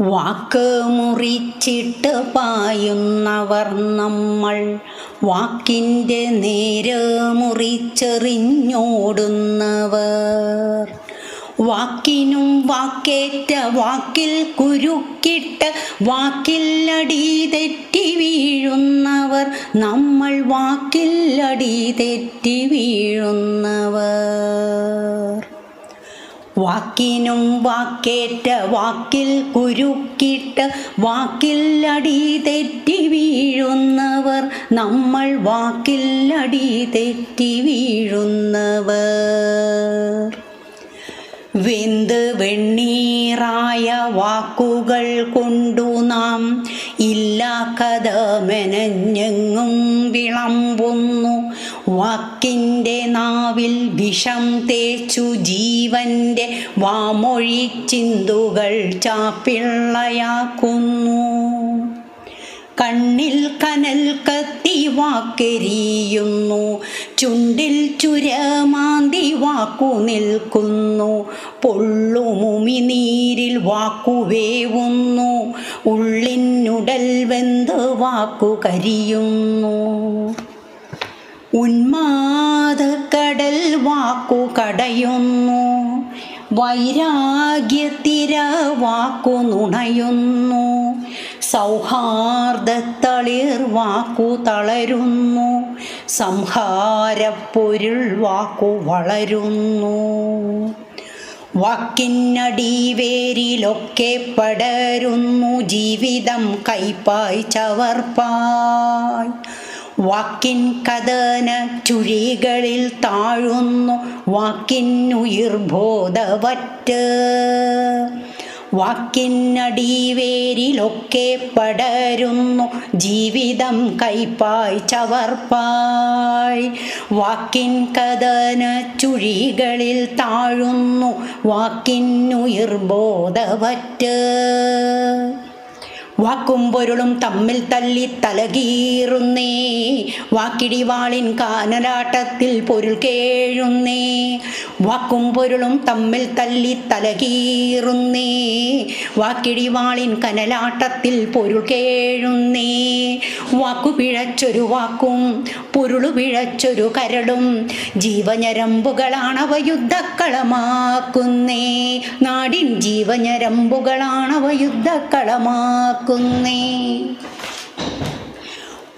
വാക്ക് മുറിച്ചിട്ട് പായുന്നവർ നമ്മൾ വാക്കിന്റെ നേര് മുറിച്ചെറിഞ്ഞോടുന്നവർ വാക്കിനും വാക്കേറ്റ വാക്കിൽ കുരുക്കിട്ട് വാക്കിൽ അടി തെറ്റി വീഴുന്നവർ. നമ്മൾ വാക്കിൽ അടി തെറ്റി വീഴുന്നവർ. വാക്കിനും വാക്കേറ്റ വാക്കിൽ കുരുക്കിട്ട് വാക്കിൽ അടി തെറ്റി വീഴുന്നവർ നമ്മൾ വാക്കിൽ അടി തെറ്റി വീഴുന്നവർ. വെന്ത് വെണ്ണീറായ വാക്കുകൾ കൊണ്ടു നാം ഇല്ലാ കഥ മെനഞ്ഞെങ്ങും വിളമ്പുന്നു. വാക്കിന്റെ നാവിൽ വിഷം തേച്ചു ജീവന്റെ വാമൊഴി ചിന്തുകൾ ചാപ്പിള്ളയാക്കുന്നു. കണ്ണിൽ കനൽ കത്തി വാക്കെരിയുന്നു ചുണ്ടിൽ ചുരമാന്തി വാക്കു നിൽക്കുന്നു പൊള്ളുമുമി നീരിൽ വാക്കുവേവുന്നു ഉള്ളിനുടൽ വെന്ത് വാക്കു കരിയുന്നു. ഉന്മാദക്കടൽ വാക്കു കടയുന്നു. വൈരാഗ്യത്തിര വാക്കു നുണയുന്നു സൗഹാർദ്ദത്തളിർ വാക്കു തളരുന്നു. സംഹാരപ്പൊരുൾ വാക്കു വളരുന്നു. വാക്കിനടി വേരിലൊക്കെ പടരുന്നു. ജീവിതം കൈപ്പായി ചവർപ്പായി. വാക്കിൻ കഥന ചുഴികളിൽ താഴുന്നു വാക്കിൻ വാക്കിനുയിർബോധവറ്റ് വാക്കിനടിവേരിലൊക്കെ പടരുന്നു ജീവിതം കൈപ്പായി ചവർപ്പായി. വാക്കിൻ കഥന ചുഴികളിൽ താഴുന്നു വാക്കിൻ വാക്കിനുയിർബോധവറ്റ് വാക്കും പൊരുളും തമ്മിൽ തല്ലി തലകീറുന്നേ. വാക്കിടിവാളിൻ കാനലാട്ടത്തിൽ പൊരുൾ കേഴുന്നേ. വാക്കും പൊരുളും തമ്മിൽ തല്ലി തലകീറുന്നേ. വാക്കിടിവാളിൻ കനലാട്ടത്തിൽ പൊരുൾ കേഴുന്നേ. വാക്കു പിഴച്ചൊരു വാക്കും പൊരുളു പിഴച്ചൊരു കരടും ജീവഞരമ്പുകളാണവ യുദ്ധക്കളമാക്കുന്നേ. നാടിൻ ജീവഞരമ്പുകളാണവ യുദ്ധക്കളമാക്കുന്നേ.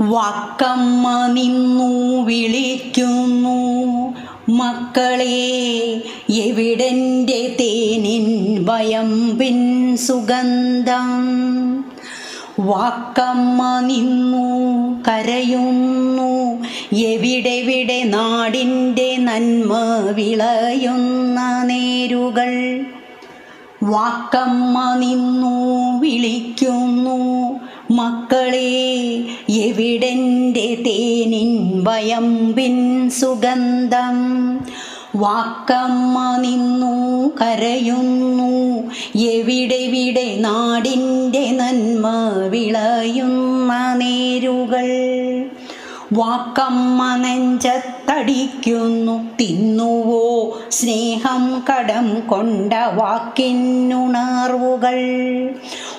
വാക്കമ്മ നിന്നു വിളിക്കുന്നു. മക്കളെ എവിടെന്റെ തേനിൻ വയമ്പിൻ സുഗന്ധം? വാക്കമ്മ നിന്നു കരയുന്നു. എവിടെവിടെ നാടിന്റെ നന്മ വിളയുന്ന നേരുകൾ. വാക്കമ്മ നിന്നു വിളിക്കുന്നു. മക്കളെ എവിടെന്റെ തേനിൻ വയമ്പിൻ സുഗന്ധം? വാക്കമ്മ നിന്നു കരയുന്നു. എവിടെവിടെ നാടിന്റെ നന്മ വിളയുന്ന നേരുകൾ. വാക്കമ്മ നെഞ്ചത്തടിക്കുന്നു തിന്നുവോ സ്നേഹം കടം കൊണ്ട വാക്കിനുണർവുകൾ.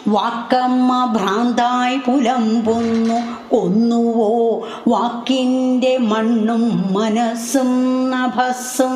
വാക്കമ്മ ഭ്രാന്തായി പുലമ്പുന്നു കൊന്നുവോ? വാക്കിന്റെ മണ്ണും മനസ്സും നഭസ്സും.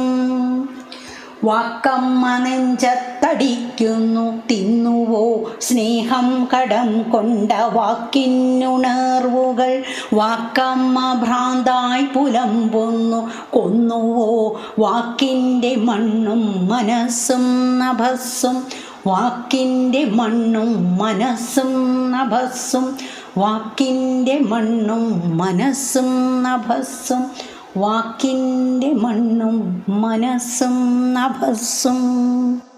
വാക്കമ്മ നെഞ്ചത്തടിക്കുന്നു തിന്നുവോ? സ്നേഹം കടം കൊണ്ട വാക്കിന്നുണർവുകൾ വാക്കമ്മ ഭ്രാന്തായി പുലമ്പുന്നു കൊന്നുവോ? വാക്കിന്റെ മണ്ണും മനസ്സും നഭസ്സും. വാക്കിന്റെ മണ്ണും മനസ്സും നഭസ്സും വാക്കിന്റെ മണ്ണും മനസ്സും നഭസ്സും വാക്കിന്റെ മണ്ണും മനസ്സും നഭസ്സും.